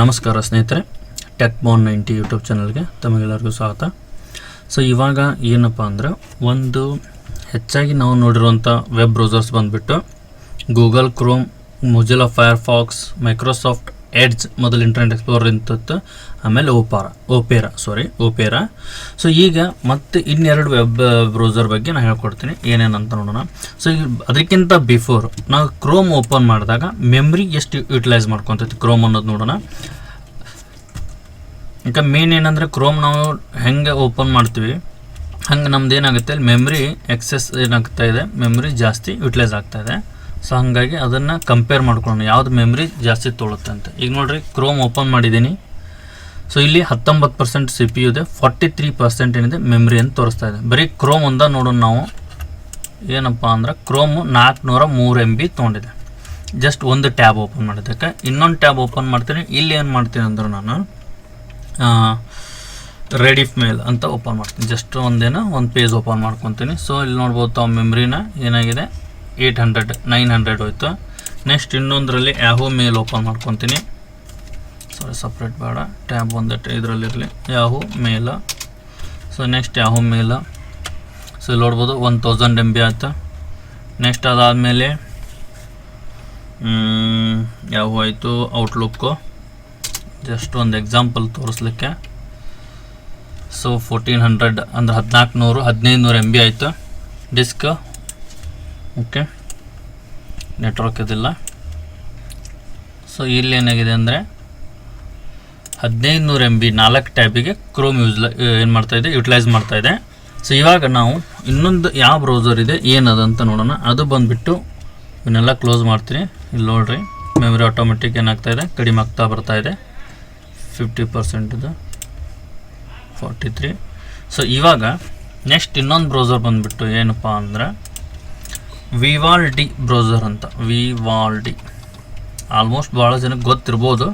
ನಮಸ್ಕಾರ ಸ್ನೇಹಿತರೆ ಟೆಕ್ ಬಾನ್ ninety YouTube ಚಾನಲ್ಗೆ ತಮಗೆಲ್ಲರಿಗೂ ಸ್ವಾಗತ. ಸೊ ಇವಾಗ ಏನಪ್ಪ ಅಂದ್ರೆ, ಒಂದು ಹೆಚ್ಚಾಗಿ ನಾವು ನೋಡಿರುವಂಥ ವೆಬ್ ಬ್ರೌಸರ್ಸ್ ಬಂದುಬಿಟ್ಟು Google Chrome Mozilla Firefox Microsoft Edge ಮೊದಲು ಇಂಟರ್ನೆಟ್ ಎಕ್ಸ್ಪ್ಲೋರರ್ ಇಂಥದ್ದು ಆಮೇಲೆ ಓಪಾರ ಓಪೇರಾ ಸಾರಿ ಓಪೇರಾ ಸೊ ಈಗ ಮತ್ತೆ ಇನ್ನೆರಡು ವೆಬ್ ಬ್ರೌಸರ್ ಬಗ್ಗೆ ನಾನು ಹೇಳ್ಕೊಡ್ತೀನಿ ಏನೇನಂತ ನೋಡೋಣ. ಸೊ ಈಗ ಅದಕ್ಕಿಂತ ಬಿಫೋರ್ ನಾವು ಕ್ರೋಮ್ ಓಪನ್ ಮಾಡಿದಾಗ ಮೆಮ್ರಿ ಎಷ್ಟು ಯುಟಿಲೈಸ್ ಮಾಡ್ಕೊತೈತಿ ಕ್ರೋಮ್ ಅನ್ನೋದು ನೋಡೋಣ. ಈಗ ಮೇನ್ ಏನಂದರೆ ಕ್ರೋಮ್ ನಾವು ಹೆಂಗೆ ಓಪನ್ ಮಾಡ್ತೀವಿ, ಹಂಗೆ ನಮ್ದು ಏನಾಗುತ್ತೆ ಅಲ್ಲಿ ಮೆಮ್ರಿ ಎಕ್ಸೆಸ್ ಏನಾಗ್ತಾ ಇದೆ ಮೆಮ್ರಿ ಜಾಸ್ತಿ ಯುಟಿಲೈಸ್ ಆಗ್ತಾ ಇದೆ. ಸೊ ಹಾಗಾಗಿ ಅದನ್ನು ಕಂಪೇರ್ ಮಾಡ್ಕೊಳ್ಳೋಣ. ಯಾವ್ದು ಮೆಮ್ರಿ ಜಾಸ್ತಿ ತೊಳುತ್ತೆ ಅಂತ. ಈಗ ನೋಡಿರಿ ಕ್ರೋಮ್ ಓಪನ್ ಮಾಡಿದ್ದೀನಿ. ಸೊ ಇಲ್ಲಿ ಹತ್ತೊಂಬತ್ತು ಪರ್ಸೆಂಟ್ ಸಿ ಪಿ ಯು ಇದೆ. ಫಾರ್ಟಿ ತ್ರೀ ಪರ್ಸೆಂಟ್ ಏನಿದೆ ಮೆಮ್ರಿ ಅಂತ ತೋರಿಸ್ತಾ ಇದೆ. ಬರೀ ಕ್ರೋಮ್ ಒಂದ ನೋಡೋಣ ನಾವು. ಏನಪ್ಪ ಅಂದ್ರೆ ಕ್ರೋಮು ನಾಲ್ಕುನೂರ ಮೂರು ಎಂ ಬಿ ತೊಗೊಂಡಿದೆ. ಜಸ್ಟ್ ಒಂದು ಟ್ಯಾಬ್ ಓಪನ್ ಮಾಡಿದ್ದಕ್ಕೆ. ಇನ್ನೊಂದು ಟ್ಯಾಬ್ ಓಪನ್ ಮಾಡ್ತೀನಿ. ಇಲ್ಲಿ ಏನು ಮಾಡ್ತೀನಿ ಅಂದ್ರೆ ನಾನು ರೆಡಿಫ್ ಮೇಲ್ ಅಂತ ಓಪನ್ ಮಾಡ್ತೀನಿ. ಜಸ್ಟ್ ಒಂದೇನೋ, ಒಂದು ಪೇಜ್ ಓಪನ್ ಮಾಡ್ಕೊತೀನಿ. ಸೊ ಇಲ್ಲಿ ನೋಡ್ಬೋದು ತಾವು ಮೆಮ್ರಿನ ಏನಾಗಿದೆ. ಏಯ್ಟ್ ಹಂಡ್ರೆಡ್, ನೈನ್ ಹಂಡ್ರೆಡ್ ಹೋಯ್ತು. ನೆಕ್ಸ್ಟ್ ಇನ್ನೊಂದರಲ್ಲಿ ಯಾಹೋ ಮೇಲ್ ಓಪನ್ ಮಾಡ್ಕೊತೀನಿ. ಸಾರಿ ಸಪ್ರೇಟ್ ಬೇಡ. ಟ್ಯಾಬ್ ಒಂದು ಇದರಲ್ಲಿರಲಿ. ಯಾಹೋ ಮೇಲ ಸೊ ನೆಕ್ಸ್ಟ್ ಯಾಹೋ ಮೇಲ ಸೊ ಇಲ್ಲಿ ನೋಡ್ಬೋದು ಒನ್ ತೌಸಂಡ್ ಎಂ ಬಿ ಆಯ್ತು. ನೆಕ್ಸ್ಟ್ ಅದಾದಮೇಲೆ ಯಾವ ಆಯಿತು. ಔಟ್ಲುಕ್ಕು ಜಸ್ಟ್ ಒಂದು ಎಕ್ಸಾಂಪಲ್ ತೋರಿಸ್ಲಿಕ್ಕೆ. ಸೊ ಫೋರ್ಟೀನ್ ಹಂಡ್ರೆಡ್ ಅಂದ್ರೆ ಹದಿನಾಲ್ಕು ನೂರು ಹದಿನೈದು ನೂರು ಎಂ ಬಿ ಆಯಿತು. ಡಿಸ್ಕ್ ಓಕೆ ನೆಟ್ವರ್ಕ್ ಇದಿಲ್ಲ. ಸೊ ಇಲ್ಲಿ ಏನಾಗಿದೆ ಅಂದರೆ ಹದಿನೈದು ನೂರು ಎಂ ಬಿ ನಾಲ್ಕು ಟ್ಯಾಬಿಗೆ ಕ್ರೋಮ್ ಯೂಸ್ ಏನು ಮಾಡ್ತಾಯಿದೆ ಯುಟಿಲೈಸ್ ಮಾಡ್ತಾಯಿದೆ ಸೊ ಇವಾಗ ನಾವು ಇನ್ನೊಂದು ಯಾವ ಬ್ರೌಸರ್ ಇದೆ, ಏನದು ಅಂತ ನೋಡೋಣ. ಅದು ಬಂದುಬಿಟ್ಟು ಇವನ್ನೆಲ್ಲ ಕ್ಲೋಸ್ ಮಾಡ್ತೀನಿ. ಇಲ್ಲಿ ನೋಡ್ರಿ ಮೆಮೊರಿ ಆಟೋಮೆಟಿಕ್ ಏನಾಗ್ತಾ ಇದೆ? ಕಡಿಮೆ ಆಗ್ತಾ ಬರ್ತಾ ಇದೆ. ಫಿಫ್ಟಿ ಪರ್ಸೆಂಟಿದು ಫಾರ್ಟಿ ತ್ರೀ ಸೊ ಇವಾಗ ನೆಕ್ಸ್ಟ್ ಇನ್ನೊಂದು ಬ್ರೌಸರ್ ಬಂದುಬಿಟ್ಟು ಏನಪ್ಪ ಅಂದ್ರೆ ವಿವಾಲ್ ಡಿ ಬ್ರೌಸರ್ ಅಂತ. ವಿವಾಲ್ ಡಿ ಆಲ್ಮೋಸ್ಟ್ ಭಾಳ ಜನಕ್ಕೆ ಗೊತ್ತಿರ್ಬೋದು.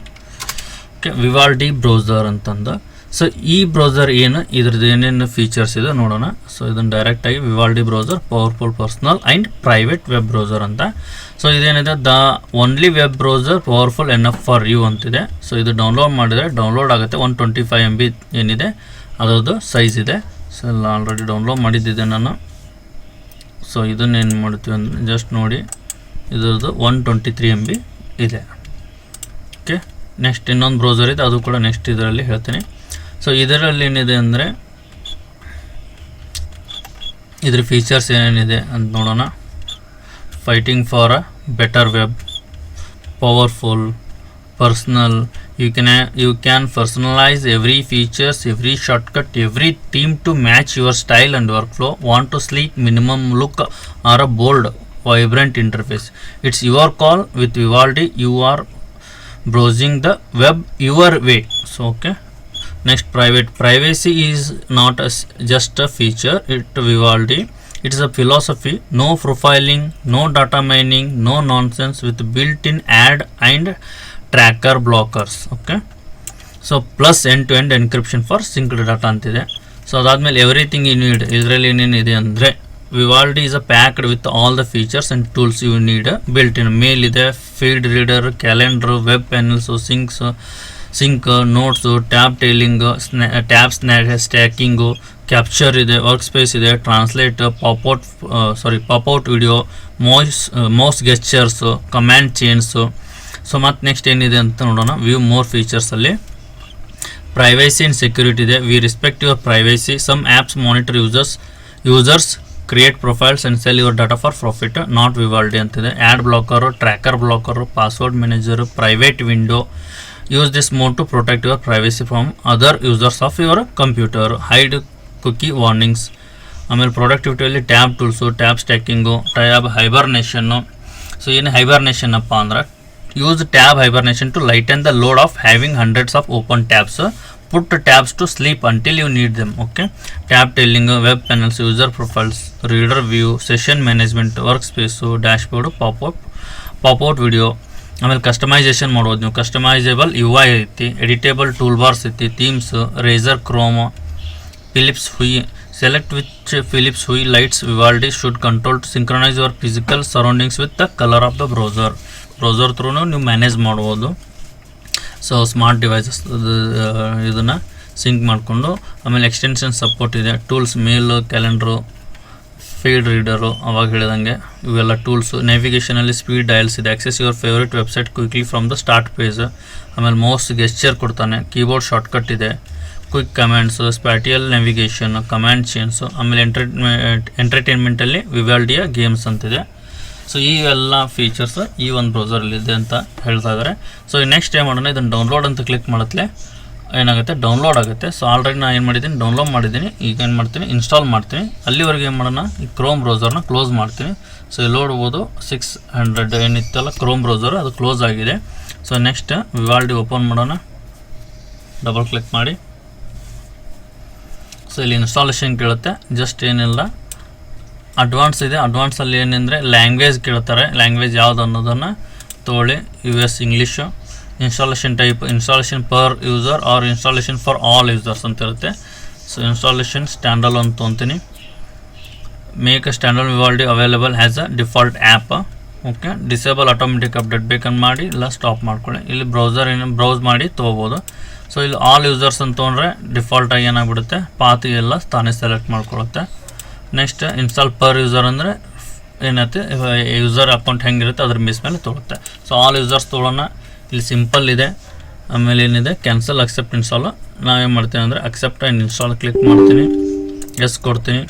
ಓಕೆ ವಿವಾಲ್ ಡಿ ಬ್ರೌಸರ್ ಅಂತಂದು. ಸೊ ಈ ಬ್ರೌಸರ್ ಏನು? ಇದ್ರದ್ದು ಏನೇನು ಫೀಚರ್ಸ್ ಇದೆ ನೋಡೋಣ. ಸೊ ಇದನ್ನು ಡೈರೆಕ್ಟಾಗಿ Vivaldi browser powerful personal and private web browser ಅಂತ. So ಇದೇನಿದೆ? The only web browser powerful enough for you ಅಂತಿದೆ. ಸೊ ಇದು ಡೌನ್ಲೋಡ್ ಮಾಡಿದರೆ ಡೌನ್ಲೋಡ್ ಆಗುತ್ತೆ. ಒನ್ ಟ್ವೆಂಟಿ ಫೈವ್ ಎಂ ಬಿ ಏನಿದೆ? ಅದರದ್ದು ಸೈಜ್ ಇದೆ. ಸೊ ಎಲ್ಲ ಆಲ್ರೆಡಿ ಡೌನ್ಲೋಡ್ ಮಾಡಿದ್ದಿದೆ ನಾನು. ಸೊ ಇದನ್ನೇನು ಮಾಡ್ತೀವಿ ಅಂದರೆ ಜಸ್ಟ್ ನೋಡಿ, ಇದರದ್ದು ಒನ್ ಟ್ವೆಂಟಿ ತ್ರೀ ಎಂ ಬಿ ಇದೆ. ಓಕೆ ನೆಕ್ಸ್ಟ್ ಇನ್ನೊಂದು ಬ್ರೌಸರ್ ಇದೆ, ಅದು ಕೂಡ ನೆಕ್ಸ್ಟ್ ಇದರಲ್ಲಿ ಹೇಳ್ತೀನಿ. ಸೊ ಇದರಲ್ಲಿ ಏನಿದೆ ಅಂದರೆ, ಇದ್ರ ಫೀಚರ್ಸ್ ಏನೇನಿದೆ ಅಂತ ನೋಡೋಣ. Fighting for a better web powerful personal you can uh, you can personalize every features every shortcut every theme to match your style and workflow. Want to sleek minimum look or a bold vibrant interface. It's your call. With vivaldi you are browsing the web your way. So okay. Next private. Privacy is not a, just a feature. It vivaldi it is a philosophy. No profiling no data mining no nonsense with built-in ad and tracker blockers okay so plus end to end encryption for synced data ಅಂತಿದೆ. So ಅದಾದಮೇಲೆ everything you need ಇದರಲ್ಲಿ ಏನೇನಿದೆ ಅಂದರೆ Vivaldi is a packed with all the features and tools you need built in mail ಇದೆ feed reader calendar web panels syncs sync notes tab tiling ಸ್ನ್ಯಾ tab ಸ್ನ್ಯಾ stacking capture ಇದೆ work space ಇದೆ translate popout sorry popout video mouse mouse gestures command chains so ಮತ್ತು next ಏನಿದೆ ಅಂತ ನೋಡೋಣ. View more ಫೀಚರ್ಸಲ್ಲಿ privacy and security ಇದೆ. We respect your privacy some apps monitor users users create profiles and sell your data for profit not Vivaldi ಅಂತಿದೆ. Ad blocker tracker blocker password manager private window use this mode to protect your privacy from other users of your computer hide cookie warnings ಆಮೇಲೆ ಪ್ರೊಡಕ್ಟಿವಿಟಿಯಲ್ಲಿ tab tools tab stacking tab ಹೈಬರ್ನೇಷನ್ನು so ಏನು hibernation ಅಪ್ಪ ಅಂದ್ರೆ use tab hibernation to lighten the load of having hundreds of open tabs put tabs to sleep until you need them okay tab tiling web panels user profiles reader view session management workspace dashboard popout popout video ಆಮೇಲೆ customisation ಮಾಡ್ಬೋದು ನೀವು customisable U I ಐತಿ editable tool bars ಐತಿ themes Razer Chroma Philips Hue select which Philips Hue lights Vivaldi should control to synchronise your physical surroundings with the colour of the browser browser ಥ್ರೂನು ನೀವು manage ಮಾಡ್ಬೋದು. So smart devices ಇದನ್ನು sync ಮಾಡಿಕೊಂಡು, ಆಮೇಲೆ extension support ಇದೆ. Tools mail calendar feed reader ಅವಾಗ ಹೇಳಿದಂಗೆ ಇವೆಲ್ಲ tools ನ್ಯಾವಿಗೇಷನಲ್ಲಿ ಸ್ಪೀಡ್ ಡಯಲ್ಸ್ ಇದೆ. Access your favourite website quickly from the start page ಆಮೇಲೆ ಮೋಸ್ಟ್ ಗೆಸ್ಚರ್ ಕೊಡ್ತಾನೆ. ಕೀಬೋರ್ಡ್ ಶಾರ್ಟ್ಕಟ್ ಇದೆ. Quick commands spatial navigation command chains ಆಮೇಲೆ ಎಂಟರ್ಟೈನ್ಮೆಂಟ್ ಎಂಟರ್ಟೈನ್ಮೆಂಟಲ್ಲಿ ವಿವಾಲ್ಡಿಯ ಗೇಮ್ಸ್ ಅಂತಿದೆ. ಸೊ ಈ ಎಲ್ಲ ಫೀಚರ್ಸ್ ಈ ಒಂದು ಬ್ರೌಸರಲ್ಲಿದೆ ಅಂತ ಹೇಳ್ತಾ ಇದ್ದಾರೆ ಸೊ ನೆಕ್ಸ್ಟ್ ಏನು ಮಾಡೋಣ, ಇದನ್ನು ಡೌನ್ಲೋಡ್ ಅಂತ ಕ್ಲಿಕ್ ಮಾಡತ್ಲೆ ಏನಾಗುತ್ತೆ? ಡೌನ್ಲೋಡ್ ಆಗುತ್ತೆ. ಸೊ ಆಲ್ರೆಡಿ ನಾನು ಏನು ಮಾಡಿದ್ದೀನಿ? ಡೌನ್ಲೋಡ್ ಮಾಡಿದ್ದೀನಿ. ಈಗ ಏನು ಮಾಡ್ತೀನಿ? ಇನ್ಸ್ಟಾಲ್ ಮಾಡ್ತೀನಿ. ಅಲ್ಲಿವರೆಗೆ ಏನು ಮಾಡೋಣ? ಈ ಕ್ರೋಮ್ ಬ್ರೌಸರ್ನ ಕ್ಲೋಸ್ ಮಾಡ್ತೀನಿ. ಸೊ ಇಲ್ಲಿ ನೋಡ್ಬೋದು ಸಿಕ್ಸ್ ಹಂಡ್ರೆಡ್ ಏನಿತ್ತಲ್ಲ ಕ್ರೋಮ್ ಬ್ರೌಸರ್ ಅದು ಕ್ಲೋಸ್ ಆಗಿದೆ. ಸೊ ನೆಕ್ಸ್ಟ್ ವಿವಾಲ್ಡಿ ಓಪನ್ ಮಾಡೋಣ. ಡಬಲ್ ಕ್ಲಿಕ್ ಮಾಡಿ. ಸೊ ಇಲ್ಲಿ ಇನ್ಸ್ಟಾಲೇಷನ್ ಕೇಳುತ್ತೆ. ಜಸ್ಟ್ ಏನಿಲ್ಲ. ಅಡ್ವಾನ್ಸ್ ಇದೆ. ಅಡ್ವಾನ್ಸಲ್ಲಿ ಏನಂದರೆ ಲ್ಯಾಂಗ್ವೇಜ್ ಕೇಳ್ತಾರೆ. ಲ್ಯಾಂಗ್ವೇಜ್ ಯಾವುದು ಅನ್ನೋದನ್ನು ತೊಗೊಳ್ಳಿ U S English installation type installation per user or installation for all users ಅಂತ ಇರುತ್ತೆ. ಸೊ ಇನ್ಸ್ಟಾಲೇಷನ್ ಸ್ಟ್ಯಾಂಡಲ್ ಅಂತ ತೊಗೊತೀನಿ make standalone Vivaldi available as a default app okay disable automatic update ಬೇಕಂತ ಮಾಡಿ ಇಲ್ಲ ಸ್ಟಾಪ್ ಮಾಡ್ಕೊಳ್ಳಿ. ಇಲ್ಲಿ ಬ್ರೌಸರ್ ಏನು ಬ್ರೌಸ್ ಮಾಡಿ ತೊಗೋಬೋದು. ಸೊ ಇಲ್ಲಿ ಆಲ್ ಯೂಸರ್ಸ್ ಅಂತ ತೊಗೊಂಡ್ರೆ ಡಿಫಾಲ್ಟಾಗಿ ಏನಾಗ್ಬಿಡುತ್ತೆ? ಎಲ್ಲ ತಾನೇ ಸೆಲೆಕ್ಟ್ ಮಾಡ್ಕೊಳ್ಳುತ್ತೆ. ನೆಕ್ಸ್ಟ್ ಇನ್ಸ್ಟಾಲ್ ಪರ್ ಯೂಸರ್ ಅಂದರೆ ಏನೈತೆ? ಯೂಸರ್ ಅಕೌಂಟ್ ಹೆಂಗಿರುತ್ತೆ, ಅದ್ರ ಬೇಸ್ ಮೇಲೆ ತೊಗೊಳುತ್ತೆ ಸೊ ಆಲ್ ಯೂಸರ್ಸ್ ತೊಗೊಳೋಣ ಇಲ್ಲಿ ಸಿಂಪಲ್ ಇದೆ. ಆಮೇಲೆ ಏನಿದೆ? ಕ್ಯಾನ್ಸಲ್ ಅಕ್ಸೆಪ್ಟ್ ಇನ್ಸ್ಟಾಲ್ ನಾವೇನು ಮಾಡ್ತೀನಿ ಅಂದರೆ ಅಕ್ಸೆಪ್ಟ್ ಆ್ಯಂಡ್ ಇನ್ಸ್ಟಾಲ್ ಕ್ಲಿಕ್ ಮಾಡ್ತೀನಿ. ಎಸ್ ಕೊಡ್ತೀನಿ.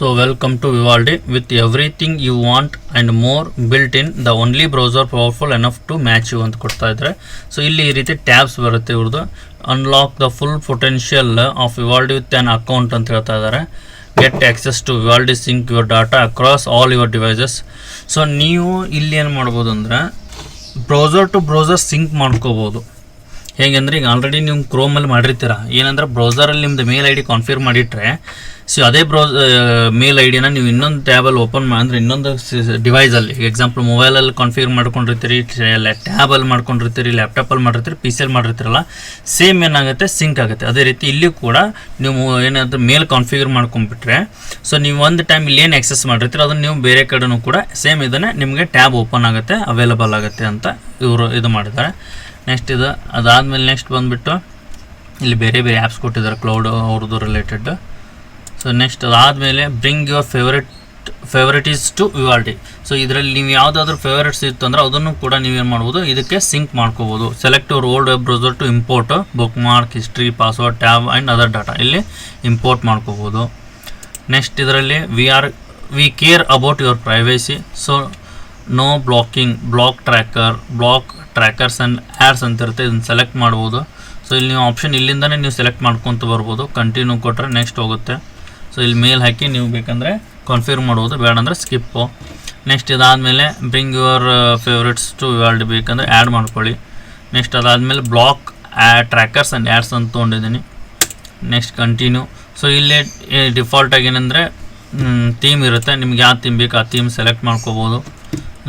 So, welcome to Vivaldi with everything you want and more built in. The only browser powerful enough to match you ಅಂತ ಕೊಡ್ತಾ ಇದ್ದಾರೆ. ಸೊ ಇಲ್ಲಿ ಈ ರೀತಿ ಟ್ಯಾಬ್ಸ್ ಬರುತ್ತೆ ಇವ್ರದ್ದು. Unlock the full potential of Vivaldi with an account ಅಂತ ಹೇಳ್ತಾ ಇದ್ದಾರೆ. Get access to Vivaldi sync your data across all your devices so ನೀವು ಇಲ್ಲಿ ಏನು ಮಾಡ್ಬೋದು ಅಂದರೆ ಬ್ರೌಸರ್ ಟು ಬ್ರೌಸರ್ ಸಿಂಕ್ ಮಾಡ್ಕೋಬೋದು. ಹೇಗೆಂದ್ರೆ ಈಗ ಆಲ್ರೆಡಿ ನೀವು ಕ್ರೋಮಲ್ಲಿ ಮಾಡಿರ್ತೀರ? ಏನಂದ್ರೆ ಬ್ರೌಸರಲ್ಲಿ ನಿಮ್ದು ಮೇಲ್ ಐ ಡಿ ಕಾನ್ಫಿರ್ ಮಾಡಿಟ್ರೆ ಸೊ ಅದೇ ಬ್ರೌಸ್ ಮೇಲ್ ಐ ಡಿನ ನೀವು ಇನ್ನೊಂದು ಟ್ಯಾಬಲ್ಲಿ ಓಪನ್ ಅಂದರೆ ಇನ್ನೊಂದು ಡಿವೈಸಲ್ಲಿ ಎಕ್ಸಾಂಪಲ್ ಮೊಬೈಲಲ್ಲಿ ಕಾನ್ಫಿಗರ್ ಮಾಡ್ಕೊಂಡಿರ್ತೀರಿ ಟ್ಯಾಬಲ್ಲಿ ಮಾಡ್ಕೊಂಡಿರ್ತೀರಿ ಲ್ಯಾಪ್ಟಾಪಲ್ಲಿ ಮಾಡಿರ್ತೀರಿ ಪಿ ಸಿಯಲ್ಲಿ ಮಾಡಿರ್ತೀರಲ್ಲ ಸೇಮ್ ಏನಾಗುತ್ತೆ ಸಿಂಕ್ ಆಗುತ್ತೆ. ಅದೇ ರೀತಿ ಇಲ್ಲಿ ಕೂಡ ನೀವು ಏನಾದರೂ ಮೇಲ್ ಕಾನ್ಫಿಗರ್ ಮಾಡ್ಕೊಂಡ್ಬಿಟ್ರೆ ಸೊ ನೀವು ಒಂದು ಟೈಮ್ ಇಲ್ಲಿ ಏನು ಆಕ್ಸೆಸ್ ಮಾಡಿರ್ತೀರ ಅದನ್ನು ನೀವು ಬೇರೆ ಕಡೆನೂ ಕೂಡ ಸೇಮ್ ಇದನ್ನೇ ನಿಮಗೆ ಟ್ಯಾಬ್ ಓಪನ್ ಆಗುತ್ತೆ ಅವೈಲಬಲ್ ಆಗುತ್ತೆ ಅಂತ ಇವರು ಇದು ಮಾಡಿದ್ದಾರೆ. ನೆಕ್ಸ್ಟ್ ಇದು, ಅದಾದಮೇಲೆ ನೆಕ್ಸ್ಟ್ ಬಂದುಬಿಟ್ಟು ಇಲ್ಲಿ ಬೇರೆ ಬೇರೆ ಆ್ಯಪ್ಸ್ ಕೊಟ್ಟಿದ್ದಾರೆ ಕ್ಲೌಡ್ ಅವ್ರದ್ದು ರಿಲೇಟೆಡ್ ಸೊ ನೆಕ್ಸ್ಟ್ ಅದಾದಮೇಲೆ bring your favourite favourites to Vivaldi so ಇದರಲ್ಲಿ ನೀವು ಯಾವುದಾದ್ರೂ ಫೇವ್ರೇಟ್ಸ್ ಇತ್ತು ಅಂದರೆ ಅದನ್ನು ಕೂಡ ನೀವೇನು ಮಾಡ್ಬೋದು, ಇದಕ್ಕೆ ಸಿಂಕ್ ಮಾಡ್ಕೋಬೋದು. Select your old web browser to import bookmark history password tab and other data ಇಲ್ಲಿ ಇಂಪೋರ್ಟ್ ಮಾಡ್ಕೋಬೋದು. ನೆಕ್ಸ್ಟ್ ಇದರಲ್ಲಿ we are we care about your privacy so no blocking block tracker block trackers and ads ಅಂತ ಇರುತ್ತೆ, ಇದನ್ನು select ಮಾಡ್ಬೋದು. So ಇಲ್ಲಿ ನೀವು option ಇಲ್ಲಿಂದನೇ ನೀವು ಸೆಲೆಕ್ಟ್ ಮಾಡ್ಕೊತ ಬರ್ಬೋದು. ಕಂಟಿನ್ಯೂ ಕೊಟ್ಟರೆ ನೆಕ್ಸ್ಟ್ ಹೋಗುತ್ತೆ. ಸೊ ಇಲ್ಲಿ ಮೇಲ್ ಹಾಕಿ ನೀವು ಬೇಕಂದರೆ ಕನ್ಫರ್ಮ್ ಮಾಡ್ಬೋದು ಬೇಡ ಅಂದರೆ ಸ್ಕಿಪ್ಪು ನೆಕ್ಸ್ಟ್ ಇದಾದಮೇಲೆ bring your favourites to world ಬೇಕಂದರೆ ಆ್ಯಡ್ ಮಾಡ್ಕೊಳ್ಳಿ. ನೆಕ್ಸ್ಟ್ ಅದಾದಮೇಲೆ ಬ್ಲಾಕ್ ಟ್ರ್ಯಾಕರ್ಸ್ ಆ್ಯಂಡ್ ಆ್ಯಡ್ಸ್ ಅಂತ ತೊಗೊಂಡಿದ್ದೀನಿ. ನೆಕ್ಸ್ಟ್ ಕಂಟಿನ್ಯೂ ಸೊ ಇಲ್ಲಿ ಡಿಫಾಲ್ಟ್ ಏನಂದರೆ ಥೀಮ್ ಇರುತ್ತೆ. ನಿಮ್ಗೆ ಯಾವ ಥೀಮ್ ಬೇಕು ಆ ಥೀಮ್ ಸೆಲೆಕ್ಟ್ ಮಾಡ್ಕೋಬೋದು.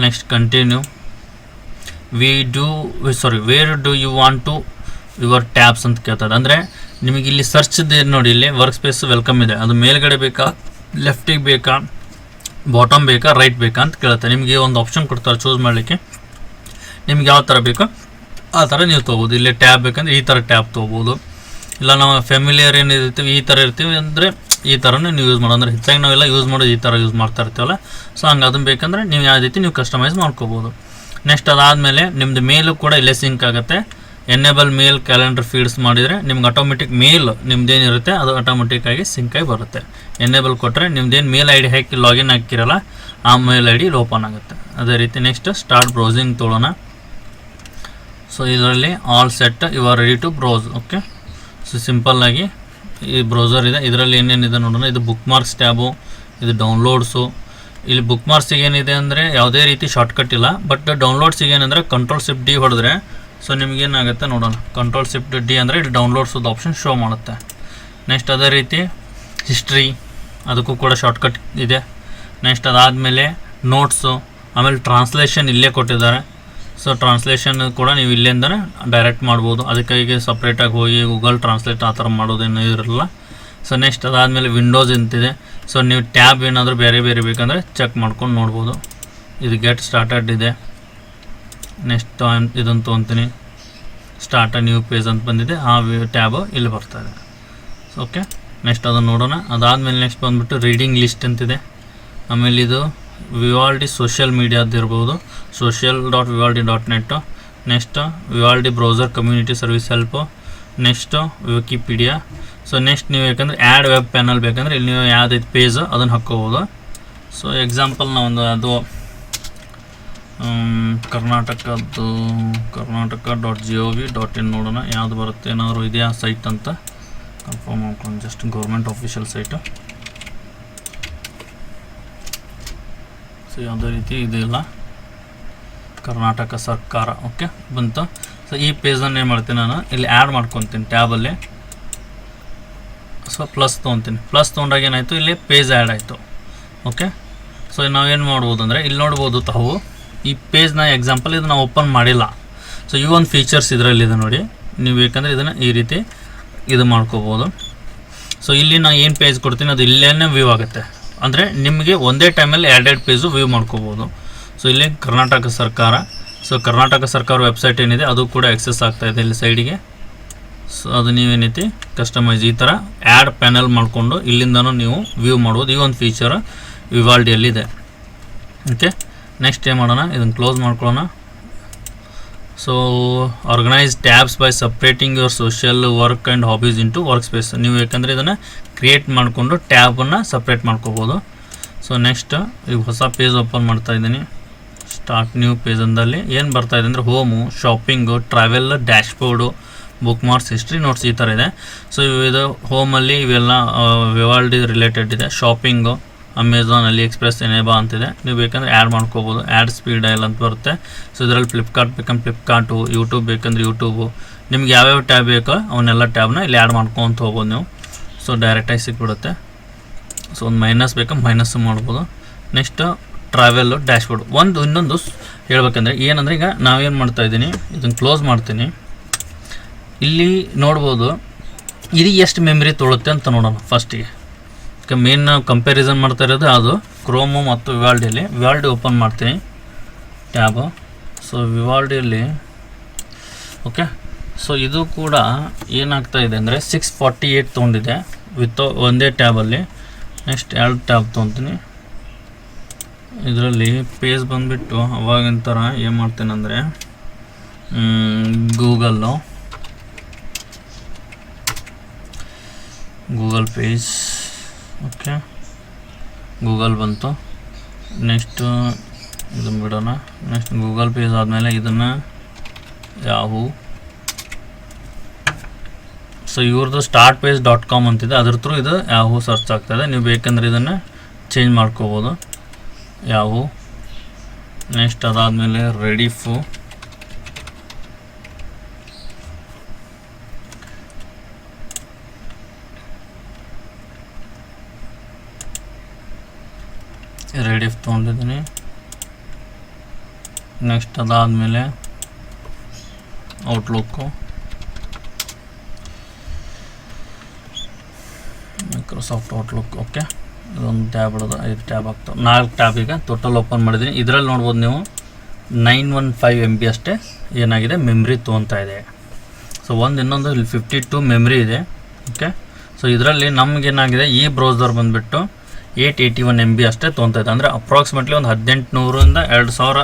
Next continue we do sorry where do you want to your tabs ಅಂತ ಕೇಳ್ತದೆ. ಅಂದರೆ ನಿಮಗೆ ಇಲ್ಲಿ ಸರ್ಚ್ದು ನೋಡಿ, ಇಲ್ಲಿ ವರ್ಕ್ ಸ್ಪೇಸ್ ವೆಲ್ಕಮ್ ಇದೆ. ಅದು ಮೇಲ್ಗಡೆ ಬೇಕಾ ಲೆಫ್ಟಿಗೆ ಬೇಕಾ ಬಾಟಮ್ ಬೇಕಾ ರೈಟ್ ಬೇಕಾ ಅಂತ ಕೇಳುತ್ತೆ. ನಿಮಗೆ ಒಂದು ಆಪ್ಷನ್ ಕೊಡ್ತಾರೆ ಚೂಸ್ ಮಾಡಲಿಕ್ಕೆ. ನಿಮ್ಗೆ ಯಾವ ಥರ ಬೇಕೋ ಆ ಥರ ನೀವು ತೊಗೋಬೋದು. ಇಲ್ಲಿ ಟ್ಯಾಬ್ ಬೇಕಂದ್ರೆ ಈ ಥರ ಟ್ಯಾಬ್ ತೊಗೋಬೋದು. ಇಲ್ಲ ನಾವು ಫ್ಯಾಮಿಲಿಯರ್ ಏನಿರ್ತೀವಿ, ಈ ಥರ ಇರ್ತೀವಿ ಅಂದರೆ ಈ ಥರನೇ ನೀವು ಯೂಸ್ ಮಾಡೋ ಅಂದರೆ ಹೆಚ್ಚಾಗಿ ನಾವೆಲ್ಲ ಯೂಸ್ ಮಾಡೋದು ಈ ಥರ ಯೂಸ್ ಮಾಡ್ತಾ ಇರ್ತೀವಲ್ಲ. ಸೊ ಹಂಗೆ ಅದನ್ನು ಬೇಕಂದ್ರೆ ನೀವು ಯಾವ ರೀತಿ ನೀವು ಕಸ್ಟಮೈಸ್ ಮಾಡ್ಕೋಬೋದು. ನೆಕ್ಸ್ಟ್ ಅದಾದಮೇಲೆ ನಿಮ್ಮದು ಮೇಲು ಕೂಡ ಇಲ್ಲೇ ಸಿಂಕ್ ಆಗುತ್ತೆ. ಎನ್ನೇಬಲ್ ಮೇಲ್ ಕ್ಯಾಲೆಂಡರ್ ಫೀಡ್ಸ್ ಮಾಡಿದರೆ ನಿಮ್ಗೆ ಆಟೋಮೆಟಿಕ್ ಮೇಲ್ ನಿಮ್ದೇನಿರುತ್ತೆ, ಅದು ಆಟೋಮೆಟಿಕ್ ಆಗಿ ಸಿಂಕ್ ಆಗಿ ಬರುತ್ತೆ. ಎನ್ನೇಬಲ್ ಕೊಟ್ಟರೆ ನಿಮ್ದೇನು ಮೇಲ್ ಐ ಡಿ ಹಾಕಿ ಲಾಗಿನ್ ಹಾಕಿರಲ್ಲ, ಆ ಮೇಲ್ ಐ ಡಿ ಓಪನ್ ಆಗುತ್ತೆ. ಅದೇ ರೀತಿ ನೆಕ್ಸ್ಟ್ ಸ್ಟಾರ್ಟ್ ಬ್ರೌಸಿಂಗ್ ತೊಳೋಣ. ಸೊ ಇದರಲ್ಲಿ all set you are ready to browse okay so ಸಿಂಪಲ್ಲಾಗಿ ಈ ಬ್ರೌಸರ್ ಇದೆ. ಇದರಲ್ಲಿ ಏನೇನಿದೆ ನೋಡೋಣ. ಇದು ಬುಕ್ ಮಾರ್ಕ್ಸ್ ಟ್ಯಾಬು ಇದು ಡೌನ್ಲೋಡ್ಸು ಇಲ್ಲಿ ಬುಕ್ ಮಾರ್ಕ್ಸಿಗೆ ಏನಿದೆ ಅಂದರೆ ಯಾವುದೇ ರೀತಿ ಶಾರ್ಟ್ಕಟ್ ಇಲ್ಲ ಬಟ್ ಡೌನ್ಲೋಡ್ಸಿಗೆ ಏನಂದರೆ ಕಂಟ್ರೋಲ್ ಸಿಪ್ ಡಿ ಹೊಡೆದ್ರೆ ಸೊ ನಿಮಗೇನಾಗುತ್ತೆ ನೋಡೋಣ. ಕಂಟ್ರೋಲ್ ಶಿಫ್ಟ್ ಡಿ ಅಂದರೆ ಇಲ್ಲಿ ಡೌನ್ಲೋಡ್ಸೋದು ಆಪ್ಷನ್ ಶೋ ಮಾಡುತ್ತೆ. ನೆಕ್ಸ್ಟ್ ಅದೇ ರೀತಿ ಹಿಸ್ಟ್ರಿ ಅದಕ್ಕೂ ಕೂಡ ಶಾರ್ಟ್ಕಟ್ ಇದೆ. ನೆಕ್ಸ್ಟ್ ಅದಾದಮೇಲೆ ನೋಟ್ಸು ಆಮೇಲೆ ಟ್ರಾನ್ಸ್ಲೇಷನ್ ಇಲ್ಲೇ ಕೊಟ್ಟಿದ್ದಾರೆ. ಸೊ ಟ್ರಾನ್ಸ್ಲೇಷನ್ ಕೂಡ ನೀವು ಇಲ್ಲಿಂದನೇ ಡೈರೆಕ್ಟ್ ಮಾಡ್ಬೋದು. ಅದಕ್ಕಾಗಿ ಸಪ್ರೇಟಾಗಿ ಹೋಗಿ ಗೂಗಲ್ ಟ್ರಾನ್ಸ್ಲೇಟ್ ಆ ಥರ ಮಾಡೋದೇನು ಇರಲ್ಲ. ಸೊ ನೆಕ್ಸ್ಟ್ ಅದಾದಮೇಲೆ ವಿಂಡೋಸ್ ಅಂತಿದೆ ಸೊ ನೀವು ಟ್ಯಾಬ್ ಏನಾದರೂ ಬೇರೆ ಬೇರೆ ಬೇಕಂದರೆ ಚೆಕ್ ಮಾಡ್ಕೊಂಡು ನೋಡ್ಬೋದು. ಇದು ಗೆಟ್ ಸ್ಟಾರ್ಟೆಡ್ ಇದೆ. ನೆಕ್ಸ್ಟ್ ಇದನ್ನು ತೊಗೊತೀನಿ ಸ್ಟಾರ್ಟ್ ನ್ಯೂ ಪೇಜ್ ಅಂತ ಬಂದಿದೆ. ಆ ಟ್ಯಾಬು ಇಲ್ಲಿ ಬರ್ತಾ ಇದೆ. ಓಕೆ ನೆಕ್ಸ್ಟ್ ಅದನ್ನು ನೋಡೋಣ. ಅದಾದಮೇಲೆ ನೆಕ್ಸ್ಟ್ ಬಂದುಬಿಟ್ಟು ರೀಡಿಂಗ್ ಲಿಸ್ಟ್ ಅಂತಿದೆ ಆಮೇಲೆ ಇದು ವಿವಾಲ್ಡಿ ಸೋಷಿಯಲ್ ಮೀಡಿಯಾದ್ದು ಇರ್ಬೋದು. Social dot Vivaldi dot net next Vivaldi browser community service help next Wikipedia. So next ನೀವು ಯಾಕಂದರೆ ಆ್ಯಡ್ ವೆಬ್ ಪ್ಯಾನಲ್ ಬೇಕಂದ್ರೆ ಇಲ್ಲಿ ನೀವು ಯಾವುದೈತೆ ಪೇಜ್ ಅದನ್ನು ಹಾಕ್ಕೋಬೋದು. ಸೊ ಎಕ್ಸಾಂಪಲ್ ಒಂದು ಅದು ಕರ್ನಾಟಕದ್ದು Karnataka dot G O V dot in ನೋಡೋಣ. ಯಾವುದು ಬರುತ್ತೆ, ಏನಾದರೂ ಇದೆಯಾ ಸೈಟ್ ಅಂತ? ಕನ್ಫರ್ಮ್ ಮಾಡ್ಕೊಂಡು just government official site so ಯಾವುದೇ ರೀತಿ ಇದಿಲ್ಲ ಕರ್ನಾಟಕ ಸರ್ಕಾರ ಓಕೆ ಬಂತು. ಸೊ ಈ ಪೇಜನ್ನು ಏನು ಮಾಡ್ತೀನಿ ನಾನು? ಇಲ್ಲಿ ಆ್ಯಡ್ ಮಾಡ್ಕೊತೀನಿ ಟ್ಯಾಬಲ್ಲಿ ಸೊ ಪ್ಲಸ್ ತೊಗೊತೀನಿ. ಪ್ಲಸ್ ತೊಗೊಂಡಾಗ ಏನಾಯಿತು? ಇಲ್ಲಿ ಪೇಜ್ ಆ್ಯಡ್ ಆಯಿತು. ಓಕೆ ಸೊ ನಾವೇನು ಮಾಡ್ಬೋದು ಅಂದರೆ, ಇಲ್ಲಿ ನೋಡ್ಬೋದು ತಾವು, ಈ ಪೇಜ್ನ ಎಕ್ಸಾಂಪಲ್ ಇದು ನಾವು ಓಪನ್ ಮಾಡಿಲ್ಲ. ಸೊ ಈ ಒಂದು ಫೀಚರ್ಸ್ ಇದರಲ್ಲಿದೆ ನೋಡಿ. ನೀವು ಬೇಕಂದರೆ ಇದನ್ನು ಈ ರೀತಿ ಇದು ಮಾಡ್ಕೋಬೋದು. ಸೊ ಇಲ್ಲಿ ನಾನು ಏನು ಪೇಜ್ ಕೊಡ್ತೀನಿ? ಅದು ಇಲ್ಲೇ ವ್ಯೂ ಆಗುತ್ತೆ. ಅಂದರೆ, ನಿಮಗೆ ಒಂದೇ ಟೈಮಲ್ಲಿ ಎರಡೆರಡು ಪೇಜು ವ್ಯೂ ಮಾಡ್ಕೋಬೋದು. ಸೊ ಇಲ್ಲಿ ಕರ್ನಾಟಕ ಸರ್ಕಾರ ಸೊ ಕರ್ನಾಟಕ ಸರ್ಕಾರ ವೆಬ್ಸೈಟ್ ಏನಿದೆ, ಅದು ಕೂಡ ಎಕ್ಸಸ್ ಆಗ್ತಾ ಇದೆ ಇಲ್ಲಿ ಸೈಡಿಗೆ ಸೊ ಅದು ನೀವೇನೈತಿ? ಕಸ್ಟಮೈಸ್ ಈ ಥರ ಆ್ಯಡ್ ಪ್ಯಾನಲ್ ಮಾಡಿಕೊಂಡು ಇಲ್ಲಿಂದನೂ ನೀವು ವ್ಯೂ ಮಾಡ್ಬೋದು. ಈ ಒಂದು ಫೀಚರ್ ವಿವಾಲ್ಡಿಯಲ್ಲಿದೆ. ಓಕೆ ನೆಕ್ಸ್ಟ್ ಏನು ಮಾಡೋಣ? ಇದನ್ನು ಕ್ಲೋಸ್ ಮಾಡ್ಕೊಳ್ಳೋಣ. So organise tabs by separating your social work and hobbies into workspace ನೀವು ಯಾಕಂದರೆ ಇದನ್ನು ಕ್ರಿಯೇಟ್ ಮಾಡಿಕೊಂಡು ಟ್ಯಾಬನ್ನು ಸಪ್ರೇಟ್ ಮಾಡ್ಕೋಬೋದು. ಸೊ ನೆಕ್ಸ್ಟ್ ಈಗ ಹೊಸ ಪೇಜ್ ಓಪನ್ ಮಾಡ್ತಾ ಇದ್ದೀನಿ. ಸ್ಟಾರ್ಟ್ ನ್ಯೂ ಪೇಜ್ ಅಂದಲ್ಲಿ ಏನು ಬರ್ತಾ ಇದೆ ಅಂದರೆ home shopping travel dashboard bookmarks history notes ಈ ಥರ ಇದೆ. ಸೊ ಇದು ಹೋಮಲ್ಲಿ ಇವೆಲ್ಲ ವಿವಾಲ್ಡಿ ರಿಲೇಟೆಡ್ ಇದೆ. ಶಾಪಿಂಗು ಅಮೆಝಾನ್ ಅಲ್ಲಿ ಎಕ್ಸ್ಪ್ರೆಸ್ ಎನೇಬಾ ಅಂತಿದೆ. ನೀವು ಬೇಕಂದ್ರೆ ಆ್ಯಡ್ ಮಾಡ್ಕೋಬೋದು. ಆ್ಯಡ್ ಸ್ಪೀಡ್ ಎಲ್ಲ ಅಂತ ಬರುತ್ತೆ. ಸೊ ಇದರಲ್ಲಿ ಫ್ಲಿಪ್ಕಾರ್ಟ್ ಬೇಕಂದ್ರೆ ಫ್ಲಿಪ್ಕಾರ್ಟು ಯೂಟ್ಯೂಬ್ ಬೇಕಂದ್ರೆ ಯೂಟ್ಯೂಬು ನಿಮ್ಗೆ ಯಾವ್ಯಾವ ಟ್ಯಾಬ್ ಬೇಕೋ ಅವನ್ನೆಲ್ಲ ಟ್ಯಾಬ್ನ ಇಲ್ಲಿ ಆ್ಯಡ್ ಮಾಡ್ಕೊತ ಹೋಗ್ಬೋದು ನೀವು. ಸೊ ಡೈರೆಕ್ಟಾಗಿ ಸಿಕ್ಬಿಡುತ್ತೆ. ಸೊ ಒಂದು ಮೈನಸ್ ಬೇಕಂದ್ರೆ ಮೈನಸ್ಸು ಮಾಡ್ಬೋದು. ನೆಕ್ಸ್ಟ್ ಟ್ರಾವೆಲ್ಲು ಡ್ಯಾಶ್ಬೋರ್ಡ್ ಒಂದು, ಇನ್ನೊಂದು ಹೇಳ್ಬೇಕಂದ್ರೆ ಏನಂದರೆ ಈಗ ನಾವೇನು ಮಾಡ್ತಾ ಇದ್ದೀನಿ ಇದನ್ನು ಕ್ಲೋಸ್ ಮಾಡ್ತೀನಿ. ಇಲ್ಲಿ ನೋಡ್ಬೋದು ಇದು ಎಷ್ಟು ಮೆಮ್ರಿ ತೊಳುತ್ತೆ ಅಂತ ನೋಡೋಣ ಫಸ್ಟಿಗೆ ಈಗ ಮೇನ್ ನಾವು ಕಂಪ್ಯಾರಿಸನ್ ಮಾಡ್ತಾ ಇರೋದು ಅದು ಕ್ರೋಮು ಮತ್ತು ವಿವಾಲ್ಡಿಯಲ್ಲಿ ವಿವಾಲ್ಡಿ ಓಪನ್ ಮಾಡ್ತೀನಿ. ಟ್ಯಾಬು ಸೊ ವಿವಾಲ್ಡಿಯಲ್ಲಿ ಓಕೆ ಸೊ ಇದು ಕೂಡ ಏನಾಗ್ತಾ ಇದೆ ಅಂದರೆ ಸಿಕ್ಸ್ ಫಾರ್ಟಿ ಏಯ್ಟ್ ತೊಗೊಂಡಿದೆ. ವಿತ್ ಒಂದೇ ಟ್ಯಾಬಲ್ಲಿ ನೆಕ್ಸ್ಟ್ ಎರಡು ಟ್ಯಾಬ್ ತೊಗೊತೀನಿ. ಇದರಲ್ಲಿ ಪೇಜ್ ಬಂದುಬಿಟ್ಟು ಅವಾಗಿನ ಥರ ಏನು ಮಾಡ್ತೇನೆ ಅಂದರೆ Google. Google page, okay. Google ಬಂತು. ನೆಕ್ಸ್ಟು ಇದನ್ನು ಬಿಡೋಣ. ನೆಕ್ಸ್ಟ್ ಗೂಗಲ್ ಪೇಜ್ ಆದಮೇಲೆ ಇದನ್ನು ಯಾವು ಸೊ ಇವ್ರದ್ದು ಸ್ಟಾರ್ಟ್ ಪೇಜ್ ಡಾಟ್ ಕಾಮ್ ಅಂತಿದೆ. ಅದ್ರ ಥ್ರೂ ಇದು ಯಾಹೂ ಸರ್ಚ್ ಆಗ್ತದೆ ನೀವು ಬೇಕಂದ್ರೆ ಇದನ್ನು ಚೇಂಜ್ ಮಾಡ್ಕೋಬೋದು. ಯಾವು ನೆಕ್ಸ್ಟ್ ಅದಾದಮೇಲೆ ರೆಡಿಫು ರೆಡಿಫ್ ತೊಗೊಂಡಿದ್ದೀನಿ. ನೆಕ್ಸ್ಟ್ ಅದಾದಮೇಲೆ ಔಟ್ಲುಕ್ಕು ಮೈಕ್ರೋಸಾಫ್ಟ್ ಔಟ್ಲುಕ್ ಓಕೆ ಇದೊಂದು ಟ್ಯಾಬ್ ಹಿಡಿದು, ಐದು ಟ್ಯಾಬ್ ಆಗ್ತವೆ ನಾಲ್ಕು ಟ್ಯಾಬ್ ಈಗ ಟೋಟಲ್ ಓಪನ್ ಮಾಡಿದ್ದೀನಿ ಇದರಲ್ಲಿ ನೋಡ್ಬೋದು ನೀವು nine one five M B ಅಷ್ಟೇ ಏನಾಗಿದೆ? ಮೆಮ್ರಿ ತೊಗೊತಾ ಇದೆ. ಸೊ ಒಂದು ಇನ್ನೊಂದು ಇಲ್ಲಿ ಫಿಫ್ಟಿ ಟು ಮೆಮ್ರಿ ಇದೆ. ಓಕೆ ಸೊ ಇದರಲ್ಲಿ ನಮಗೇನಾಗಿದೆ? ಈ ಬ್ರೌಸರ್ ಬಂದುಬಿಟ್ಟು eight eighty one M B ಅಷ್ಟೇ ತೊಗೊತಾ ಇದೆ. ಅಂದರೆ ಅಪ್ರಾಕ್ಸಿಮೇಟ್ಲಿ ಒಂದು ಹದಿನೆಂಟುನೂರಿಂದ ಎರಡು ಸಾವಿರ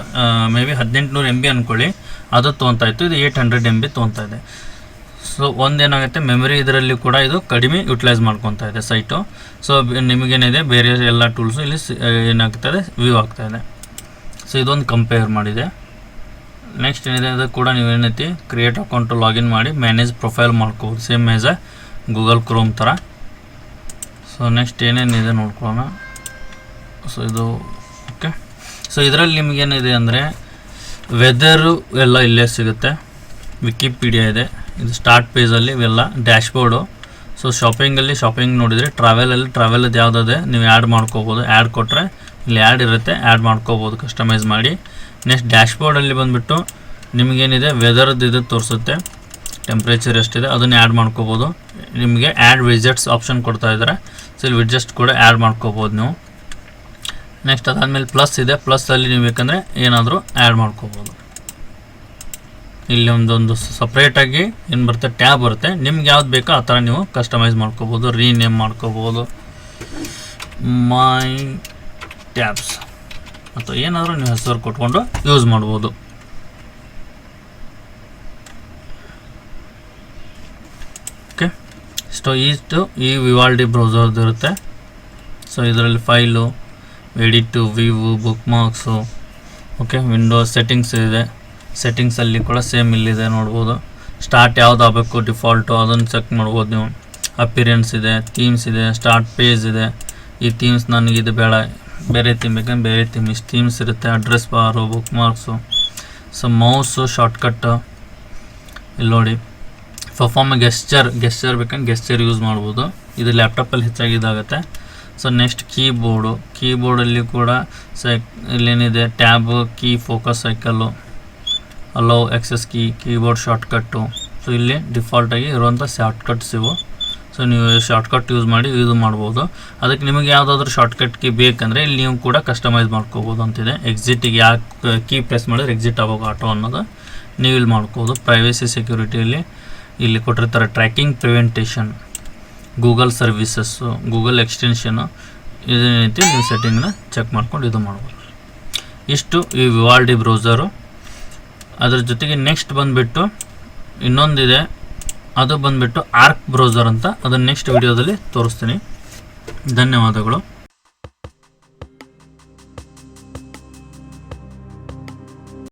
ಮೇ ಬಿ ಹದಿನೆಂಟುನೂರು ಎಂ ಬಿ ಅಂದ್ಕೊಳ್ಳಿ ಅದು ತೊಗೊತಾ ಇತ್ತು. ಇದು ಏಯ್ಟ್ ಹಂಡ್ರೆಡ್ ಎಂ ಬಿ ತೊಗೊತಾ ಇದೆ. ಸೊ ಒಂದೇನಾಗುತ್ತೆ? ಮೆಮೊರಿ ಇದರಲ್ಲಿ ಕೂಡ ಇದು ಕಡಿಮೆ ಯುಟಿಲೈಸ್ ಮಾಡ್ಕೊತಾ ಇದೆ ಸೈಟು ಸೊ ನಿಮಗೇನಿದೆ? ಬೇರೆ ಎಲ್ಲ ಟೂಲ್ಸು ಇಲ್ಲಿ ಏನಾಗ್ತಾ ಏನಾಗ್ತದೆ? ವ್ಯೂ ಆಗ್ತಾ ಇದೆ. ಸೊ ಇದೊಂದು ಕಂಪೇರ್ ಮಾಡಿದೆ. ನೆಕ್ಸ್ಟ್ ಏನಿದೆ? ಅದು ಕೂಡ ನೀವು ಏನೈತಿ? ಕ್ರಿಯೇಟ್ ಅಕೌಂಟು ಲಾಗಿನ್ ಮಾಡಿ ಮ್ಯಾನೇಜ್ ಪ್ರೊಫೈಲ್ ಮಾಡ್ಕೋಬೋದು. Same as a Google Chrome ಥರ. ಸೊ ನೆಕ್ಸ್ಟ್ ಏನೇನಿದೆ ನೋಡ್ಕೊಳ್ಳೋಣ. ಸೊ ಇದು ಓಕೆ ಸೊ ಇದರಲ್ಲಿ ನಿಮಗೇನಿದೆ ಅಂದರೆ ವೆದರು ಎಲ್ಲ ಇಲ್ಲೇ ಸಿಗುತ್ತೆ. ವಿಕಿಪೀಡಿಯಾ ಇದೆ. ಇದು ಸ್ಟಾರ್ಟ್ ಪೇಜಲ್ಲಿ ಇವೆಲ್ಲ ಡ್ಯಾಶ್ಬೋರ್ಡು ಸೊ ಶಾಪಿಂಗಲ್ಲಿ ಶಾಪಿಂಗ್ ನೋಡಿದರೆ ಟ್ರಾವೆಲಲ್ಲಿ ಟ್ರಾವೆಲದ್ದು ಯಾವುದಿದೆ, ನೀವು ಆ್ಯಡ್ ಮಾಡ್ಕೋಬೋದು. ಆ್ಯಡ್ ಕೊಟ್ಟರೆ ಇಲ್ಲಿ ಆ್ಯಡ್ ಇರುತ್ತೆ ಆ್ಯಡ್ ಮಾಡ್ಕೋಬೋದು ಕಸ್ಟಮೈಸ್ ಮಾಡಿ. ನೆಕ್ಸ್ಟ್ ಡ್ಯಾಶ್ಬೋರ್ಡಲ್ಲಿ ಬಂದುಬಿಟ್ಟು ನಿಮಗೇನಿದೆ ವೆದರ್ದು ಇದು ತೋರಿಸುತ್ತೆ. ಟೆಂಪ್ರೇಚರ್ ಎಷ್ಟಿದೆ, ಅದನ್ನು ಆ್ಯಡ್ ಮಾಡ್ಕೋಬೋದು. ನಿಮಗೆ ಆ್ಯಡ್ ವಿಜೆಟ್ಸ್ ಆಪ್ಷನ್ ಕೊಡ್ತಾ ಇದ್ದಾರೆ ಸೊ ಇಲ್ಲಿ ವಿಜೆಟ್ಸ್ ಕೂಡ ಆ್ಯಡ್ ಮಾಡ್ಕೋಬೋದು ನೀವು. ನೆಕ್ಸ್ಟ್ ಅದಾದಮೇಲೆ ಪ್ಲಸ್ ಇದೆ. ಪ್ಲಸ್ಸಲ್ಲಿ ನೀವು ಬೇಕಂದರೆ ಏನಾದರೂ ಆ್ಯಡ್ ಮಾಡ್ಕೋಬೋದು. ಇಲ್ಲಿ ಒಂದೊಂದು ಸಪ್ರೇಟಾಗಿ ಏನು ಬರುತ್ತೆ? ಟ್ಯಾಬ್ ಬರುತ್ತೆ. ನಿಮ್ಗೆ ಯಾವ್ದು ಬೇಕೋ ಆ ಥರ ನೀವು ಕಸ್ಟಮೈಸ್ ಮಾಡ್ಕೋಬೋದು ರೀನೇಮ್ ಮಾಡ್ಕೋಬೋದು. ಮೈ ಟ್ಯಾಬ್ಸ್ ಅಥವಾ ಏನಾದರೂ ನೀವು ಹೆಸರು ಕೊಟ್ಕೊಂಡು ಯೂಸ್ ಮಾಡ್ಬೋದು. ಓಕೆ ಸೊ ಇಷ್ಟು ಈ ವಿವಾಲ್ಡಿ ಬ್ರೌಸರ್ದು ಇರುತ್ತೆ. ಸೊ ಇದರಲ್ಲಿ file edit view bookmarks okay windows settings ಇದೆ. ಸೆಟ್ಟಿಂಗ್ಸಲ್ಲಿ ಕೂಡ ಸೇಮ್ ಇಲ್ಲಿದೆ ನೋಡ್ಬೋದು. ಸ್ಟಾರ್ಟ್ ಯಾವ್ದು ಆಗಬೇಕು ಡಿಫಾಲ್ಟು ಅದನ್ನು ಚೆಕ್ ಮಾಡ್ಬೋದು ನೀವು. ಅಪಿರಿಯನ್ಸ್ ಇದೆ ಥೀಮ್ಸ್ ಇದೆ ಸ್ಟಾರ್ಟ್ ಪೇಜ್ ಇದೆ. ಈ ಥೀಮ್ಸ್ ನನಗೆ ಇದು ಬೇಡ. ಬೇರೆ ಥೀಮ್ ಬೇಕಂದ್ರೆ ಬೇರೆ ಥೀಮ್ ಇಷ್ಟು ಥೀಮ್ಸ್ ಇರುತ್ತೆ. Address bar bookmarks so mouse shortcut ಇಲ್ಲಿ ನೋಡಿ. ಪರ್ಫಾರ್ಮ್ ಗೆಸ್ಚರ್ ಗೆಸ್ಚರ್ ಬೇಕಂದ್ರೆ ಗೆಸ್ಚರ್ ಯೂಸ್ ಮಾಡ್ಬೋದು. ಇದು ಲ್ಯಾಪ್ಟಾಪಲ್ಲಿ ಹೆಚ್ಚಾಗಿ ಇದಾಗುತ್ತೆ. ಸೊ ನೆಕ್ಸ್ಟ್ ಕೀಬೋರ್ಡು ಕೀಬೋರ್ಡಲ್ಲಿ ಕೂಡ ಸೈ ಇಲ್ಲೇನಿದೆ? Tab key focus cycle allow access key keyboard shortcut so ಇಲ್ಲಿ ಡಿಫಾಲ್ಟಾಗಿ ಇರುವಂಥ ಶಾರ್ಟ್ಕಟ್ಸ್ ಇವು. ಸೊ ನೀವು ಶಾರ್ಟ್ಕಟ್ ಯೂಸ್ ಮಾಡಿ ಇದು ಮಾಡ್ಬೋದು. ಅದಕ್ಕೆ ನಿಮಗೆ ಯಾವುದಾದ್ರೂ ಶಾರ್ಟ್ಕಟ್ ಕೀ ಬೇಕಂದರೆ ಇಲ್ಲಿ ನೀವು ಕೂಡ ಕಸ್ಟಮೈಸ್ ಮಾಡ್ಕೋಬೋದು ಅಂತಿದೆ. ಎಕ್ಸಿಟಿಗೆ ಯಾಕೆ ಕೀ ಪ್ರೆಸ್ ಮಾಡಿದ್ರೆ ಎಕ್ಸಿಟ್ ಆಗೋದು ಆಟೋ ಅನ್ನೋದು ನೀವು ಇಲ್ಲಿ ಮಾಡ್ಕೋಬೋದು. ಪ್ರೈವೇಸಿ ಸೆಕ್ಯೂರಿಟಿಯಲ್ಲಿ ಇಲ್ಲಿ ಕೊಟ್ಟಿರ್ತಾರೆ tracking prevention Google services Google extension ರೀತಿ ನೀವು ಸೆಟ್ಟಿಂಗ್ನ ಚೆಕ್ ಮಾಡ್ಕೊಂಡು ಇದು ಮಾಡ್ಬೋದು. ಇಷ್ಟು ಈ ವಿವಾಲ್ಡಿ ಬ್ರೌಸರು ಅದ್ರ ಜೊತೆಗೆ ನೆಕ್ಸ್ಟ್ ಬಂದುಬಿಟ್ಟು ಇನ್ನೊಂದಿದೆ. ಅದು ಬಂದುಬಿಟ್ಟು ಆರ್ಕ್ ಬ್ರೌಸರ್ ಅಂತ. ಅದನ್ನು ನೆಕ್ಸ್ಟ್ ವಿಡಿಯೋದಲ್ಲಿ ತೋರಿಸ್ತೀನಿ. ಧನ್ಯವಾದಗಳು.